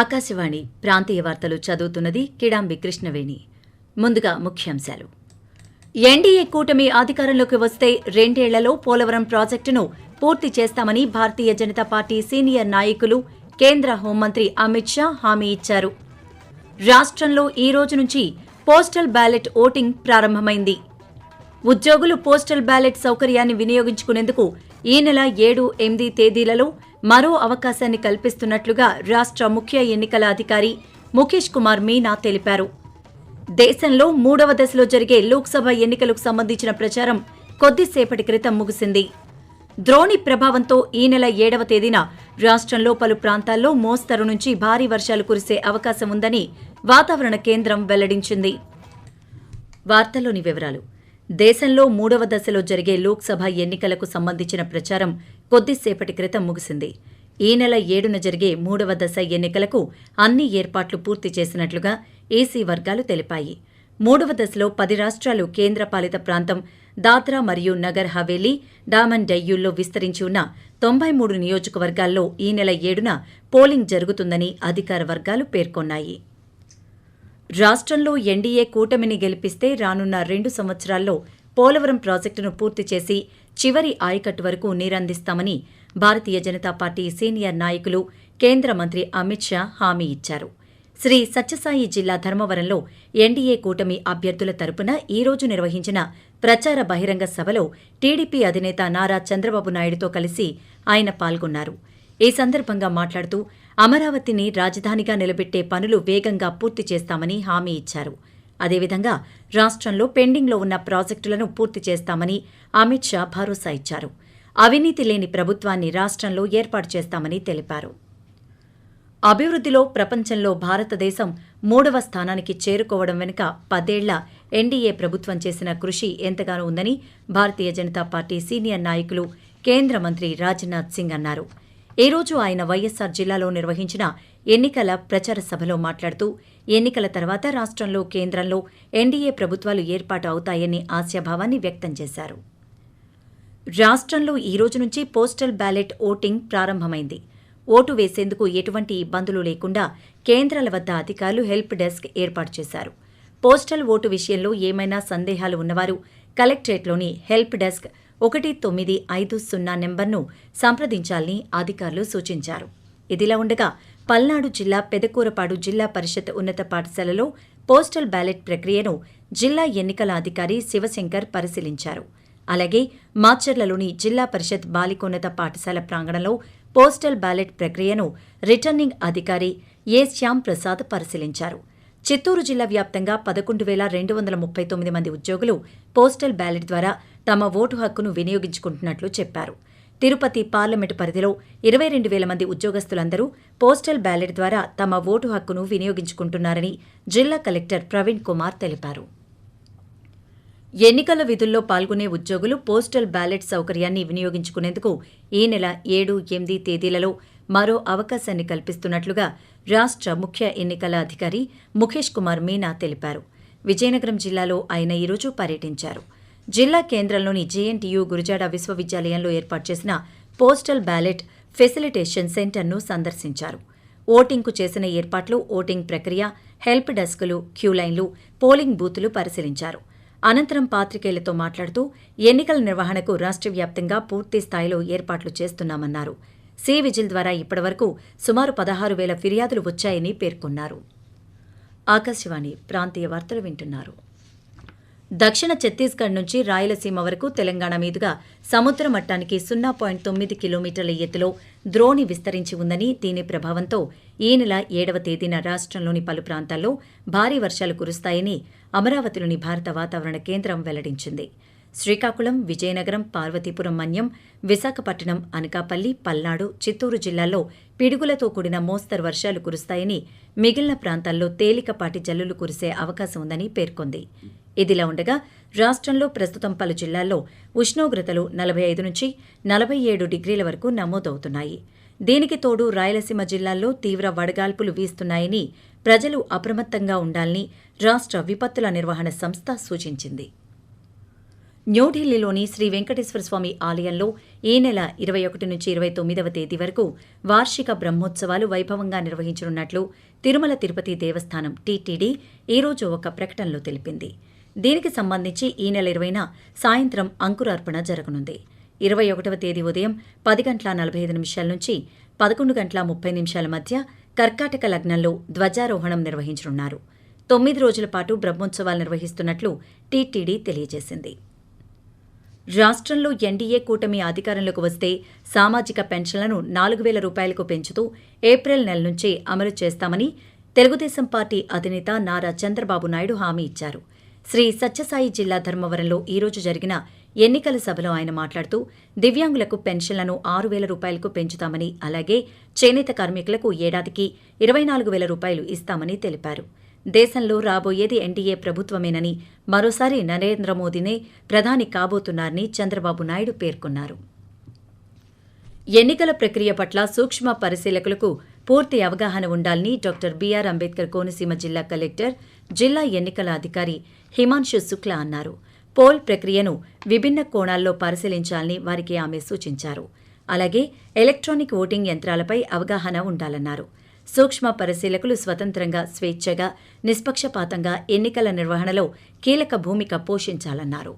ఆకాశవాణి ప్రాంతీయ వార్తలు చదువుతున్నది కిడాంబి కృష్ణవేణి. ముందుగా ముఖ్యాంశాలు. ఎన్డీఏ కూటమి అధికారంలోకి వస్తే రెండేళ్ళలో పోలవరం ప్రాజెక్టును పూర్తి చేస్తామని భారతీయ జనతా పార్టీ సీనియర్ నాయకులు కేంద్ర హోంమంత్రి అమిత్ షా హామీ ఇచ్చారు. రాష్ట్రంలో ఈ రోజు నుంచి పోస్టల్ బ్యాలెట్ ఓటింగ్ ప్రారంభమైంది. ఉద్యోగులు పోస్టల్ బ్యాలెట్ సౌకర్యాన్ని వినియోగించుకునేందుకు ఈ నెల ఏడు ఎనిమిది తేదీలలో మరో అవకాశాన్ని కల్పిస్తున్నట్లుగా రాష్ట్ర ముఖ్య ఎన్నికల అధికారి ముఖేష్ కుమార్ మీనా తెలిపారు. దేశంలో మూడవ దశలో జరిగే లోక్సభ ఎన్నికలకు సంబంధించిన ప్రచారం కొద్దిసేపటి క్రితం ముగిసింది. ద్రోణి ప్రభావంతో ఈ నెల ఏడవ తేదీన రాష్ట్రంలో పలు ప్రాంతాల్లో మోస్తరు నుంచి భారీ వర్షాలు కురిసే అవకాశం ఉందని వాతావరణ కేంద్రం వెల్లడించింది. వార్తలోని వివరాలు. దేశంలో మూడవ దశలో జరిగే లోక్సభ ఎన్నికలకు సంబంధించిన ప్రచారం కొద్దిసేపటి క్రితం ముగిసింది. ఈ నెల ఏడున జరిగే మూడవ దశ ఎన్నికలకు అన్ని ఏర్పాట్లు పూర్తి చేసినట్లుగా ఏసీ వర్గాలు తెలిపాయి. మూడవ దశలో పది రాష్ట్రాలు కేంద్రపాలిత ప్రాంతం దాద్రా మరియు నగర్ హవేలీ డామన్ డయ్యూల్లో విస్తరించి ఉన్న తొంభై మూడు నియోజకవర్గాల్లో ఈ నెల ఏడున పోలింగ్ జరుగుతుందని అధికార వర్గాలు పేర్కొన్నాయి. రాష్ట్రంలో ఎన్డీఏ కూటమిని గెలిపిస్తే రానున్న రెండు సంవత్సరాల్లో పోలవరం ప్రాజెక్టును పూర్తి చేసి చివరి ఆయకట్టు వరకు నీరందిస్తామని భారతీయ జనతా పార్టీ సీనియర్ నాయకులు కేంద్ర మంత్రి అమిత్ షా హామీ ఇచ్చారు. శ్రీ సత్యసాయి జిల్లా ధర్మవరంలో ఎన్డీఏ కూటమి అభ్యర్థుల తరపున ఈ రోజు నిర్వహించిన ప్రచార బహిరంగ సభలో టీడీపీ అధినేత నారా చంద్రబాబు నాయుడుతో కలిసి ఆయన పాల్గొన్నారు. ఈ సందర్భంగా మాట్లాడుతూ అమరావతిని రాజధానిగా నిలబెట్టే పనులు వేగంగా పూర్తి చేస్తామని హామీ ఇచ్చారు. అదేవిధంగా రాష్ట్రంలో పెండింగ్లో ఉన్న ప్రాజెక్టులను పూర్తి చేస్తామని అమిత్ షా భరోసా ఇచ్చారు. అవినీతి లేని ప్రభుత్వాన్ని రాష్ట్రంలో ఏర్పాటు చేస్తామని తెలిపారు. అభివృద్ధిలో ప్రపంచంలో భారతదేశం మూడవ స్థానానికి చేరుకోవడం వెనుక పదేళ్ళ ఎన్డీఏ ప్రభుత్వం చేసిన కృషి ఎంతగానో ఉందని భారతీయ జనతా పార్టీ సీనియర్ నాయకులు కేంద్ర మంత్రి రాజ్నాథ్ సింగ్ అన్నారు. ఈ రోజు ఆయన వైఎస్సార్ జిల్లాలో నిర్వహించిన ఎన్నికల ప్రచార సభలో మాట్లాడుతూ ఎన్నికల తర్వాత రాష్ట్రంలో కేంద్రంలో ఎన్డీఏ ప్రభుత్వాలు ఏర్పాటు అవుతాయని ఆశాభావాన్ని వ్యక్తం చేశారు. రాష్ట్రంలో ఈ రోజు నుంచి పోస్టల్ బ్యాలెట్ ఓటింగ్ ప్రారంభమైంది. ఓటు వేసేందుకు ఎటువంటి ఇబ్బందులు లేకుండా కేంద్రాల వద్ద అధికారులు హెల్ప్ డెస్క్ ఏర్పాటు చేశారు. పోస్టల్ ఓటు విషయంలో ఏమైనా సందేహాలు ఉన్నవారు కలెక్టరేట్లోని హెల్ప్ డెస్క్ ఒకటి తొమ్మిది ఐదు సున్నా నెంబర్ను సంప్రదించాలని అధికారులు సూచించారు. ఇదిలా ఉండగా పల్నాడు జిల్లా పెదకూరపాడు జిల్లా పరిషత్ ఉన్నత పాఠశాలలో పోస్టల్ బ్యాలెట్ ప్రక్రియను జిల్లా ఎన్నికల అధికారి శివశంకర్ పరిశీలించారు. అలాగే మాచర్లలోని జిల్లా పరిషత్ బాలికోన్నత పాఠశాల ప్రాంగణంలో పోస్టల్ బ్యాలెట్ ప్రక్రియను రిటర్నింగ్ అధికారి ఏ. శ్యామ్ ప్రసాద్ పరిశీలించారు. చిత్తూరు జిల్లా వ్యాప్తంగా పదకొండు వేల రెండు వందల ముప్పై తొమ్మిది మంది ఉద్యోగులు పోస్టల్ బ్యాలెట్ ద్వారా తమ ఓటు హక్కును వినియోగించుకుంటున్నట్లు చెప్పారు. తిరుపతి పార్లమెంటు పరిధిలో ఇరవై రెండు వేల మంది ఉద్యోగస్తులందరూ పోస్టల్ బ్యాలెట్ ద్వారా తమ ఓటు హక్కును వినియోగించుకుంటున్నారని జిల్లా కలెక్టర్ ప్రవీణ్ కుమార్ తెలిపారు. ఎన్నికల విధుల్లో పాల్గొనే ఉద్యోగులు పోస్టల్ బ్యాలెట్ సౌకర్యాన్ని వినియోగించుకునేందుకు ఈ నెల ఏడు ఎనిమిది తేదీలలో మరో అవకాశాన్ని కల్పిస్తున్నట్లుగా రాష్ట్ర ముఖ్య ఎన్నికల అధికారి ముఖేష్ కుమార్ మీనా తెలిపారు. విజయనగరం జిల్లాలో ఆయన ఈరోజు పర్యటించారు. జిల్లా కేంద్రంలోని జేఎన్టీయూ గురుజాడ విశ్వవిద్యాలయంలో ఏర్పాటు చేసిన పోస్టల్ బ్యాలెట్ ఫెసిలిటేషన్ సెంటర్ను సందర్శించారు. ఓటింగ్కు చేసిన ఏర్పాట్లు ఓటింగ్ ప్రక్రియ హెల్ప్ డెస్కులు క్యూలైన్లు పోలింగ్ బూతులు పరిశీలించారు. అనంతరం పాత్రికేయులతో మాట్లాడుతూ ఎన్నికల నిర్వహణకు రాష్ట్ర వ్యాప్తంగా పూర్తి స్థాయిలో ఏర్పాట్లు చేస్తున్నామన్నారు. సి విజిల్ ద్వారా ఇప్పటివరకు సుమారు పదహారు వేల ఫిర్యాదులు వచ్చాయని పేర్కొన్నారు. ఆకాశవాణి ప్రాంతీయ వార్తలు వింటున్నారు. దక్షిణ ఛత్తీస్గఢ్ నుంచి రాయలసీమ వరకు తెలంగాణ మీదుగా సముద్ర మట్టానికి సున్నా పాయింట్ తొమ్మిది కిలోమీటర్ల ఎత్తులో ద్రోణి విస్తరించి ఉందని దీని ప్రభావంతో ఈ నెల ఏడవ తేదీన రాష్ట్రంలోని పలు ప్రాంతాల్లో భారీ వర్షాలు కురుస్తాయని అమరావతిలోని భారత వాతావరణ కేంద్రం వెల్లడించింది. శ్రీకాకుళం విజయనగరం పార్వతీపురం మన్యం విశాఖపట్నం అనకాపల్లి పల్నాడు చిత్తూరు జిల్లాల్లో పిడుగులతో కూడిన మోస్తరు వర్షాలు కురుస్తాయని మిగిలిన ప్రాంతాల్లో తేలికపాటి జల్లులు కురిసే అవకాశం ఉందని పేర్కొంది. ఇదిలా ఉండగా రాష్ట్రంలో ప్రస్తుతం పలు జిల్లాల్లో ఉష్ణోగ్రతలు నలభై ఐదు నుంచి నలభై ఏడు డిగ్రీల వరకు నమోదవుతున్నాయి. దీనికి తోడు రాయలసీమ జిల్లాల్లో తీవ్ర వడగాల్పులు వీస్తున్నాయని ప్రజలు అప్రమత్తంగా ఉండాలని రాష్ట్ర విపత్తుల నిర్వహణ సంస్థ సూచించింది. న్యూఢిల్లీలోని శ్రీ వెంకటేశ్వర స్వామి ఆలయంలో ఈ నెల ఇరవై ఒకటి నుంచి ఇరవై తొమ్మిదవ తేదీ వరకు వార్షిక బ్రహ్మోత్సవాలు వైభవంగా నిర్వహించనున్నట్లు తిరుమల తిరుపతి దేవస్థానం టీటీడీ ఈరోజు ఒక ప్రకటనలో తెలిపింది. దీనికి సంబంధించి ఈ నెల ఇరవైన సాయంత్రం అంకురార్పణ జరగనుంది. ఇరవై ఒకటవ తేదీ ఉదయం పది గంటల నలభై ఐదు నిమిషాల నుంచి పదకొండు గంటల ముప్పై నిమిషాల మధ్య కర్కాటక లగ్నంలో ధ్వజారోహణం నిర్వహించనున్నారు. తొమ్మిది రోజుల పాటు బ్రహ్మోత్సవాలు నిర్వహిస్తున్నట్లు టీటీడీ తెలియజేసింది. రాష్ట్రంలో ఎన్డీఏ కూటమి అధికారంలోకి వస్తే సామాజిక పెన్షన్లను నాలుగు వేల రూపాయలకు పెంచుతూ ఏప్రిల్ నెల నుంచి అమలు చేస్తామని తెలుగుదేశం పార్టీ అధినేత నారా చంద్రబాబు నాయుడు హామీ ఇచ్చారు. శ్రీ సత్యసాయి జిల్లా ధర్మవరంలో ఈరోజు జరిగిన ఎన్నికల సభలో ఆయన మాట్లాడుతూ దివ్యాంగులకు పెన్షన్లను ఆరు వేల రూపాయలకు పెంచుతామని అలాగే చేనేత కార్మికులకు ఏడాదికి ఇరవై నాలుగు వేల రూపాయలు ఇస్తామని తెలిపారు. దేశంలో రాబోయేది ఎన్డీఏ ప్రభుత్వమేనని మరోసారి నరేంద్ర మోదీనే ప్రధాని కాబోతున్నారని చంద్రబాబు నాయుడు పేర్కొన్నారు. ఎన్నికల ప్రక్రియ పట్ల సూక్ష్మ పరిశీలకులకు పూర్తి అవగాహన ఉండాలని డాక్టర్ బీఆర్ అంబేద్కర్ కోనసీమ జిల్లా కలెక్టర్ జిల్లా ఎన్నికల అధికారి హిమాంశు శుక్లా అన్నారు. పోల్ ప్రక్రియను విభిన్న కోణాల్లో పరిశీలించాలని వారికి ఆమె సూచించారు. అలాగే ఎలక్ట్రానిక్ ఓటింగ్ యంత్రాలపై అవగాహన ఉండాలన్నారు. సూక్ష్మ పరిశీలకులు స్వతంత్రంగా స్వేచ్ఛగా నిష్పక్షపాతంగా ఎన్నికల నిర్వహణలో కీలక భూమిక పోషించాలన్నారు.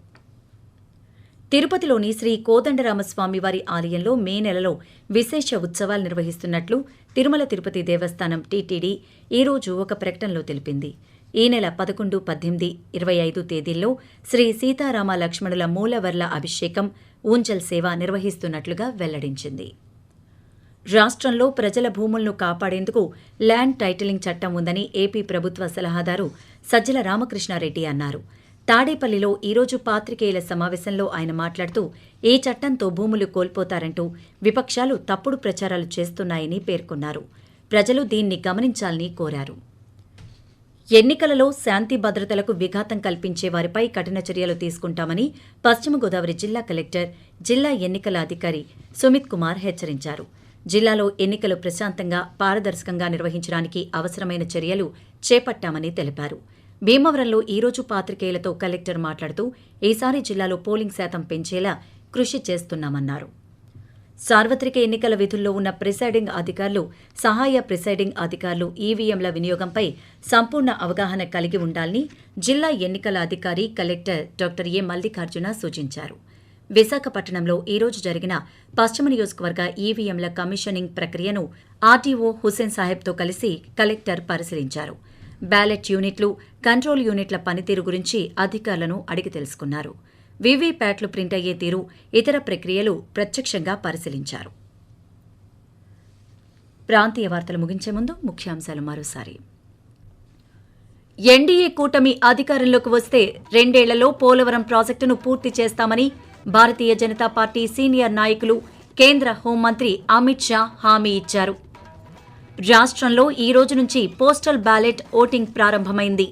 తిరుపతిలోని శ్రీ కోదండరామస్వామి వారి ఆలయంలో మే నెలలో విశేష ఉత్సవాలు నిర్వహిస్తున్నట్లు తిరుమల తిరుపతి దేవస్థానం టీటీడీ ఈరోజు ఒక ప్రకటనలో తెలిపింది. ఈ నెల పదకొండు పద్దెనిమిది ఇరవై ఐదు తేదీల్లో శ్రీ సీతారామ లక్ష్మణుల మూలవర్ల అభిషేకం ఊంజల్ సేవ నిర్వహిస్తున్నట్లుగా వెల్లడించింది. రాష్ట్రంలో ప్రజల భూములను కాపాడేందుకు ల్యాండ్ టైటిలింగ్ చట్టం ఉందని ఏపీ ప్రభుత్వ సలహాదారు సజ్జల రామకృష్ణారెడ్డి అన్నారు. తాడేపల్లిలో ఈరోజు పాత్రికేయుల సమావేశంలో ఆయన మాట్లాడుతూ ఈ చట్టంతో భూములు కోల్పోతారంటూ విపక్షాలు తప్పుడు ప్రచారాలు చేస్తున్నాయని పేర్కొన్నారు. ప్రజలు దీన్ని గమనించాలని కోరారు. ఎన్నికలలో శాంతి భద్రతలకు విఘాతం కల్పించే వారిపై కఠిన చర్యలు తీసుకుంటామని పశ్చిమ గోదావరి జిల్లా కలెక్టర్ జిల్లా ఎన్నికల అధికారి సుమిత్ కుమార్ హెచ్చరించారు. జిల్లాలో ఎన్నికలు ప్రశాంతంగా పారదర్శకంగా నిర్వహించడానికి అవసరమైన చర్యలు చేపట్టామని తెలిపారు. భీమవరంలో ఈరోజు పాత్రికేయులతో కలెక్టర్ మాట్లాడుతూ ఈసారి జిల్లాలో పోలింగ్ శాతం పెంచేలా కృషి చేస్తున్నామన్నారు. సార్వత్రిక ఎన్నికల విధుల్లో ఉన్న ప్రిసైడింగ్ అధికారులు సహాయ ప్రిసైడింగ్ అధికారులు ఈవీఎంల వినియోగంపై సంపూర్ణ అవగాహన కలిగి ఉండాలని జిల్లా ఎన్నికల అధికారి కలెక్టర్ డాక్టర్ ఏ మల్లికార్జున సూచించారు. విశాఖపట్నంలో ఈరోజు జరిగిన పశ్చిమ నియోజకవర్గ ఈవీఎంల కమిషనింగ్ ప్రక్రియను ఆర్టీఓ హుసేన్ సాహెబ్తో కలిసి కలెక్టర్ పరిశీలించారు. బ్యాలెట్ యూనిట్లు కంట్రోల్ యూనిట్ల పనితీరు గురించి అధికారులను అడిగి తెలుసుకున్నారు. వీవీప్యాట్లు ప్రింట్ అయ్యే తీరు ఇతర ప్రక్రియలు ప్రత్యక్షంగా పరిశీలించారు. ప్రాంతీయ వార్తలు ముగించే ముందు ముఖ్యాంశాలు మరోసారి. ఎన్డీఏ కూటమి అధికారంలోకి వస్తే రెండేళ్ళలో పోలవరం ప్రాజెక్టును పూర్తి చేస్తామని భారతీయ జనతా పార్టీ సీనియర్ నాయకులు కేంద్ర హోంమంత్రి అమిత్ షా హామీ ఇచ్చారు. రాష్ట్రంలో ఈ రోజు నుంచి పోస్టల్ బ్యాలెట్ ఓటింగ్ ప్రారంభమైంది.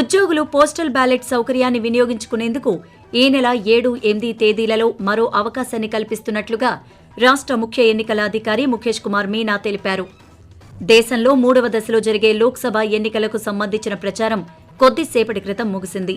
ఉద్యోగులు పోస్టల్ బ్యాలెట్ సౌకర్యాన్ని వినియోగించుకునేందుకు ఈ నెల ఏడు ఎనిమిది తేదీలలో మరో అవకాశాన్ని కల్పిస్తున్నట్లుగా రాష్ట్ర ముఖ్య ఎన్నికల అధికారి ముఖేష్ కుమార్ మీనా తెలిపారు. దేశంలో మూడవ దశలో జరిగే లోక్సభ ఎన్నికలకు సంబంధించిన ప్రచారం కొద్దిసేపటి క్రితం ముగిసింది.